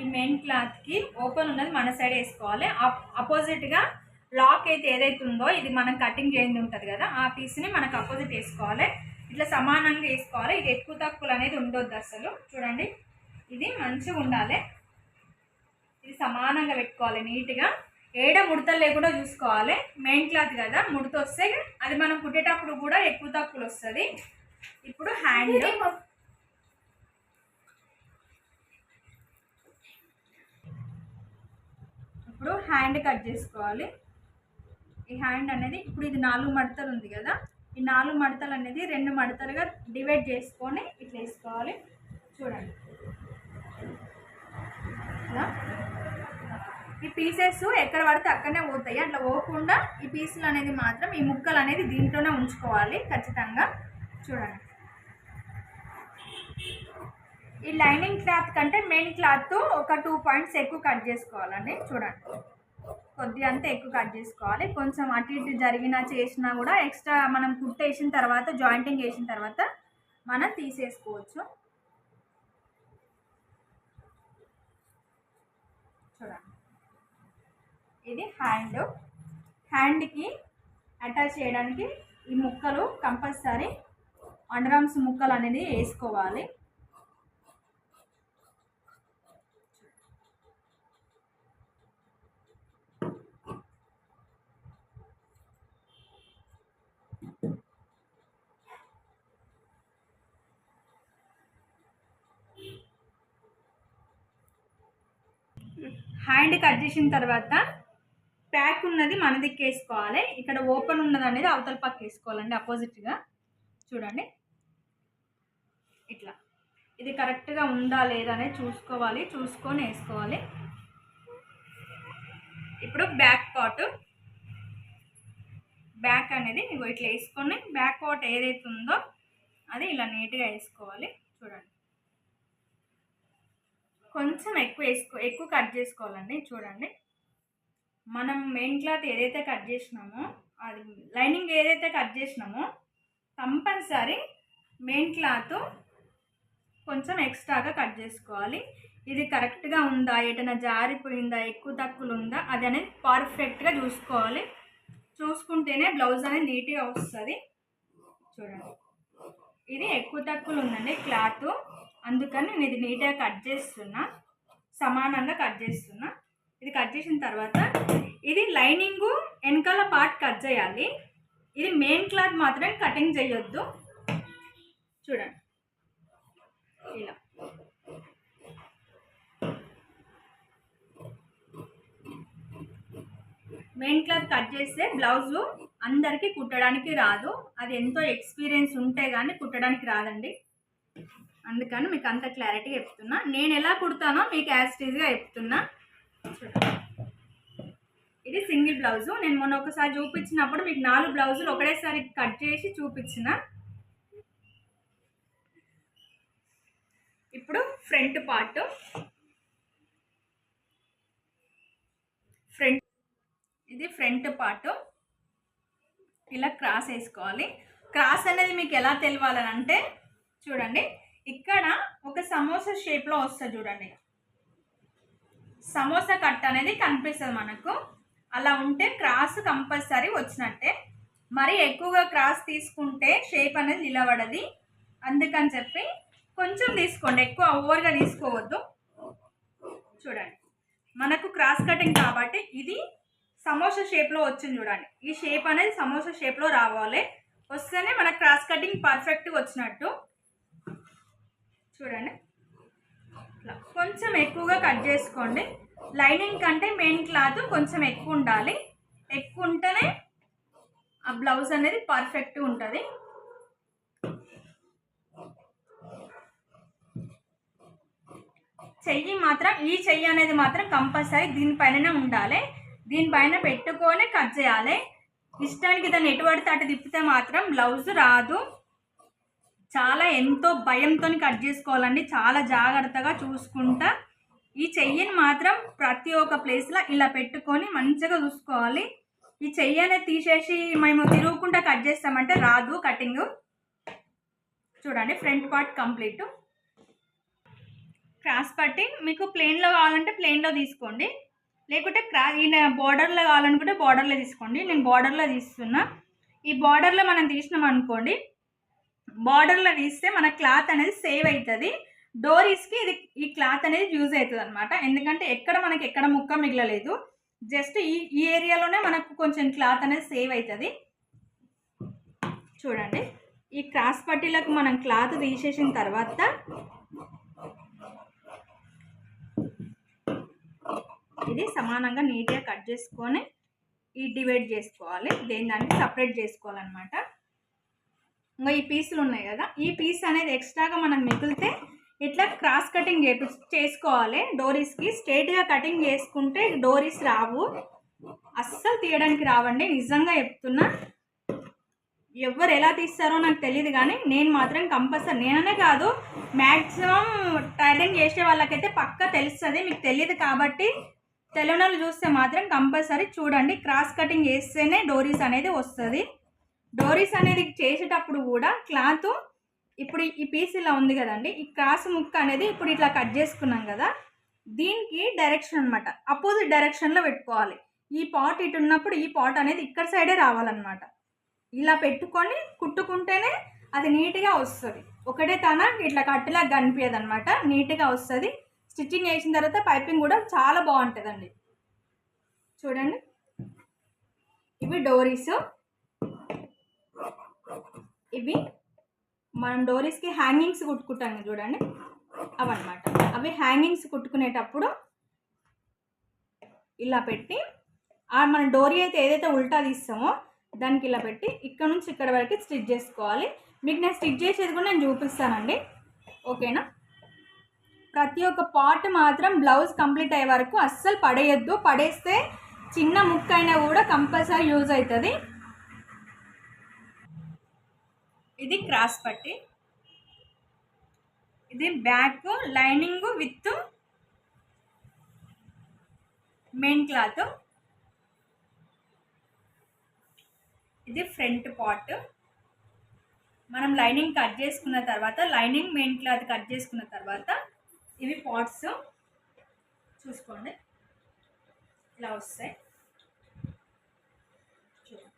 ఈ మెయిన్ క్లాత్కి ఓపెన్ ఉన్నది మన సైడ్ వేసుకోవాలి. అపోజిట్గా లాక్ అయితే ఏదైతే ఉందో ఇది మనం కటింగ్ చేయింది ఉంటుంది కదా ఆ పీస్ని మనకు అపోజిట్ వేసుకోవాలి. ఇట్లా సమానంగా వేసుకోవాలి. ఇది ఎక్కువ తక్కువలు అనేది ఉండొద్దు అసలు. చూడండి ఇది మంచిగా ఉండాలి. ఇది సమానంగా పెట్టుకోవాలి నీట్గా. ఏడ ముడతలు లేకుండా చూసుకోవాలి. మెయిన్ క్లాత్ కదా ముడత వస్తే అది మనం కుట్టేటప్పుడు కూడా ఎక్కువ తక్కువలు వస్తుంది. ఇప్పుడు హ్యాండ్ ఇప్పుడు హ్యాండ్ కట్ చేసుకోవాలి. ఈ హ్యాండ్ అనేది ఇప్పుడు ఇది నాలుగు మడతలు ఉంది కదా. ఈ నాలుగు మడతలు అనేది రెండు మడతలుగా డివైడ్ చేసుకొని ఇట్లా వేసుకోవాలి. చూడండి. ఈ పీసెస్ ఎక్కడ పడితే అక్కడనే పోతాయి. అట్లా పోకుండా ఈ పీసులు అనేది మాత్రం ఈ ముక్కలు అనేది దీంట్లోనే ఉంచుకోవాలి ఖచ్చితంగా. చూడండి. ఈ లైనింగ్ క్లాత్ కంటే మెయిన్ క్లాత్ ఒక టూ పాయింట్స్ ఎక్కువ కట్ చేసుకోవాలండి. చూడండి. కొద్ది అంతా ఎక్కువ కట్ చేసుకోవాలి. కొంచెం అటు ఇటు జరిగినా చేసినా కూడా ఎక్స్ట్రా మనం కుట్టేసిన తర్వాత జాయింటింగ్ వేసిన తర్వాత మనం తీసేసుకోవచ్చు. చూడండి. ఇది హ్యాండ్. హ్యాండ్కి అటాచ్ చేయడానికి ఈ ముక్కలు కంపల్సరీ. అండర్ ఆర్మ్స్ ముక్కలు అనేది వేసుకోవాలి. హ్యాండ్ కట్ చేసిన తర్వాత ప్యాక్ ఉన్నది మన దిక్కు వేసుకోవాలి ఇక్కడ ఓపెన్ ఉన్నది అనేది అవతల పక్క వేసుకోవాలండి అపోజిట్గా చూడండి. ఇట్లా. ఇది కరెక్ట్గా ఉందా లేదా అనేది చూసుకోవాలి చూసుకొని వేసుకోవాలి. ఇప్పుడు బ్యాక్ పార్ట్ బ్యాక్ అనేది ఇట్లా వేసుకొని బ్యాక్ పార్ట్ ఏదైతే ఉందో అది ఇలా నీట్గా వేసుకోవాలి. చూడండి. కొంచెం ఎక్కువ వేసుకో ఎక్కువ కట్ చేసుకోవాలండి చూడండి. మనం మెయిన్ క్లాత్ ఏదైతే కట్ చేసినామో అది లైనింగ్ ఏదైతే కట్ చేసినామో కంపల్సరీ మెయిన్ క్లాత్ కొంచెం ఎక్స్ట్రాగా కట్ చేసుకోవాలి. ఇది కరెక్ట్గా ఉందా? ఎటైనా జారిపోయిందా? ఎక్కువ తక్కువలు ఉందా అది అనేది పర్ఫెక్ట్గా చూసుకోవాలి. చూసుకుంటేనే బ్లౌజ్ అనేది నీట్గా వస్తుంది. చూడండి. ఇది ఎక్కువ తక్కువలు ఉందండి క్లాత్. అందుకని నేను ఇది నీట్గా కట్ చేస్తున్నా. సమానంగా కట్ చేస్తున్నా. ఇది కట్ చేసిన తర్వాత ఇది లైనింగు వెనకాల పార్ట్ కట్ చేయాలి. ఇది మెయిన్ క్లాత్ మాత్రమే కటింగ్ చేయొద్దు. చూడండి. ఇలా. మెయిన్ క్లాత్ కట్ చేస్తే బ్లౌజ్ అందరికీ కుట్టడానికి రాదు. అది ఎంతో ఎక్స్పీరియన్స్ ఉంటే కానీ కుట్టడానికి రాదండి. అందుకని మీకు అంత క్లారిటీ చెప్తున్నా. నేను ఎలా కుడతానో మీకు యాజ్టీజ్గా చెప్తున్నా. ఇది సింగిల్ బ్లౌజు. నేను మొన్న ఒకసారి చూపించినప్పుడు మీకు నాలుగు బ్లౌజులు ఒకటేసారి కట్ చేసి చూపించిన. ఇప్పుడు ఫ్రంట్ పార్ట్. ఫ్రంట్ ఇది ఫ్రంట్ పార్ట్. ఇలా క్రాస్ వేసుకోవాలి. క్రాస్ అనేది మీకు ఎలా తెలవాలని అంటే చూడండి. ఇక్కడ ఒక సమోసా షేప్లో వస్తుంది చూడండి. సమోసా కట్ అనేది కనిపిస్తుంది మనకు. అలా ఉంటే క్రాస్ కంపల్సరీ వచ్చినట్టే. మరి ఎక్కువగా క్రాస్ తీసుకుంటే షేప్ అనేది నిలబడది. అందుకని చెప్పి కొంచెం తీసుకోండి. ఎక్కువ ఓవర్గా తీసుకోవద్దు. చూడండి. మనకు క్రాస్ కటింగ్ కాబట్టి ఇది సమోసా షేప్లో వచ్చింది చూడండి. ఈ షేప్ అనేది సమోసా షేప్లో రావాలి. వస్తేనే మనకు క్రాస్ కటింగ్ పర్ఫెక్ట్గా వచ్చినట్టు. చూడండి. కొంచెం ఎక్కువగా కట్ చేసుకోండి. లైనింగ్ కంటే మెయిన్ క్లాత్ కొంచెం ఎక్కువ ఉండాలి. ఎక్కువ ఉంటేనే ఆ బ్లౌజ్ అనేది పర్ఫెక్ట్గా ఉంటుంది. చెయ్యి మాత్రం ఈ చెయ్యి అనేది మాత్రం కంపల్సరీ దీనిపైననే ఉండాలి. దీనిపైన పెట్టుకొని కట్ చేయాలి. ఇష్టానికి దాన్ని ఎటు పడితే అటు తిప్పితే మాత్రం బ్లౌజ్ రాదు. చాలా ఎంతో భయంతో కట్ చేసుకోవాలండి. చాలా జాగ్రత్తగా చూసుకుంటా. ఈ చెయ్యిని మాత్రం ప్రతి ఒక్క ప్లేస్లో ఇలా పెట్టుకొని మంచిగా చూసుకోవాలి. ఈ చెయ్యి అనేది తీసేసి మేము తిరుగుకుంటా కట్ చేస్తామంటే రాదు కటింగ్. చూడండి ఫ్రంట్ పార్ట్ కంప్లీట్. క్రాస్ పట్టి మీకు ప్లెయిన్లో కావాలంటే ప్లెయిన్లో తీసుకోండి. లేకుంటే క్రా ఈయన బార్డర్లో కావాలనుకుంటే బార్డర్లో తీసుకోండి. నేను బార్డర్లో తీస్తున్నా. ఈ బార్డర్లో మనం తీసినాం అనుకోండి బార్డర్లో ఇస్తే మన క్లాత్ అనేది సేవ్ అవుతుంది డోరీస్కి ఇది ఈ క్లాత్ అనేది యూజ్ అవుతుంది అనమాట ఎందుకంటే ఎక్కడ మనకి ఎక్కడ ముక్క మిగలలేదు. జస్ట్ ఈ ఈ ఏరియాలోనే మనకు కొంచెం క్లాత్ అనేది సేవ్ అవుతుంది చూడండి. ఈ క్రాస్ పట్టీలకు మనం క్లాత్ తీసేసిన తర్వాత ఇది సమానంగా నీట్గా కట్ చేసుకొని ఈ డివైడ్ చేసుకోవాలి. దేని దాన్ని సపరేట్ చేసుకోవాలన్నమాట. ఇంకా ఈ పీసులు ఉన్నాయి కదా ఈ పీస్ అనేది ఎక్స్ట్రాగా మనం మిగిలితే ఇట్లా క్రాస్ కటింగ్ చేపి చేసుకోవాలి. డోరీస్కి స్ట్రేట్గా కటింగ్ చేసుకుంటే డోరీస్ రావు. అస్సలు తీయడానికి రావండి. నిజంగా చెప్తున్నా. ఎవరు ఎలా తీస్తారో నాకు తెలియదు కానీ నేను మాత్రం కంపల్సరీ నేననే కాదు మ్యాక్సిమం టైలింగ్ చేసే వాళ్ళకైతే పక్కా తెలుస్తుంది. మీకు తెలియదు కాబట్టి తెలియని చూస్తే మాత్రం కంపల్సరీ చూడండి. క్రాస్ కటింగ్ చేస్తేనే డోరీస్ అనేది వస్తుంది. డోరీస్ అనేది చేసేటప్పుడు కూడా క్లాత్ ఇప్పుడు ఈ పీస్ ఇలా ఉంది కదండి. ఈ క్రాస్ ముక్క అనేది ఇప్పుడు ఇట్లా కట్ చేసుకున్నాం కదా. దీనికి డైరెక్షన్ అనమాట అపోజిట్ డైరెక్షన్లో పెట్టుకోవాలి. ఈ పాట్ ఇటు ఉన్నప్పుడు ఈ పాట్ అనేది ఇక్కడ సైడే రావాలన్నమాట. ఇలా పెట్టుకొని కుట్టుకుంటేనే అది నీట్గా వస్తుంది. ఒకటే తన ఇట్లా కట్టులా కనిపించదు అనమాట నీట్గా వస్తుంది. స్టిచ్చింగ్ వేసిన తర్వాత పైపింగ్ కూడా చాలా బాగుంటుందండి. చూడండి. ఇవి డోరీస్ ఇవి మనం డోరీస్కి హ్యాంగింగ్స్ కుట్టుకుంటాం చూడండి. అవన్నమాట. అవి హ్యాంగింగ్స్ కుట్టుకునేటప్పుడు ఇలా పెట్టి ఆ మన డోరీ అయితే ఏదైతే ఉల్టా తీస్తామో దానికి ఇలా పెట్టి ఇక్కడ నుంచి ఇక్కడ వరకు స్టిచ్ చేసుకోవాలి. మీకు నేను స్టిచ్ చేసేది కూడా నేను చూపిస్తానండి. ఓకేనా? ప్రతి ఒక్క పార్ట్ మాత్రం బ్లౌజ్ కంప్లీట్ అయ్యే వరకు అస్సలు పడేయద్దు. పడేస్తే చిన్న ముక్క అయినా కూడా కంపల్సరీ యూజ్ అవుతుంది. ఇది క్రాస్ పట్టి. ఇది back lining with main cloth. ఇది ఫ్రంట్ పార్ట్. మనం లైనింగ్ కట్ చేసుకున్న తర్వాత లైనింగ్ మెయిన్ క్లాత్ కట్ చేసుకున్న తర్వాత ఇవి పార్ట్స్ చూసుకోండి. ఇలా వస్తాయి చూడండి.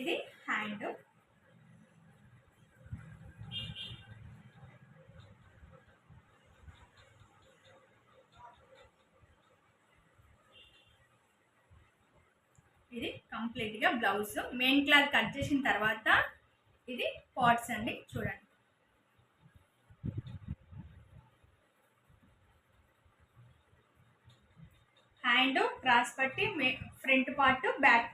ఇది హ్యాండ్. ఇది కంప్లీట్గా బ్లౌజ్ మెయిన్ క్లాత్ కట్ చేసిన తర్వాత ఇది పాట్స్ అండి చూడండి. హ్యాండ్ క్రాస్ పట్టి మే ఫ్రంట్ పార్ట్ బ్యాక్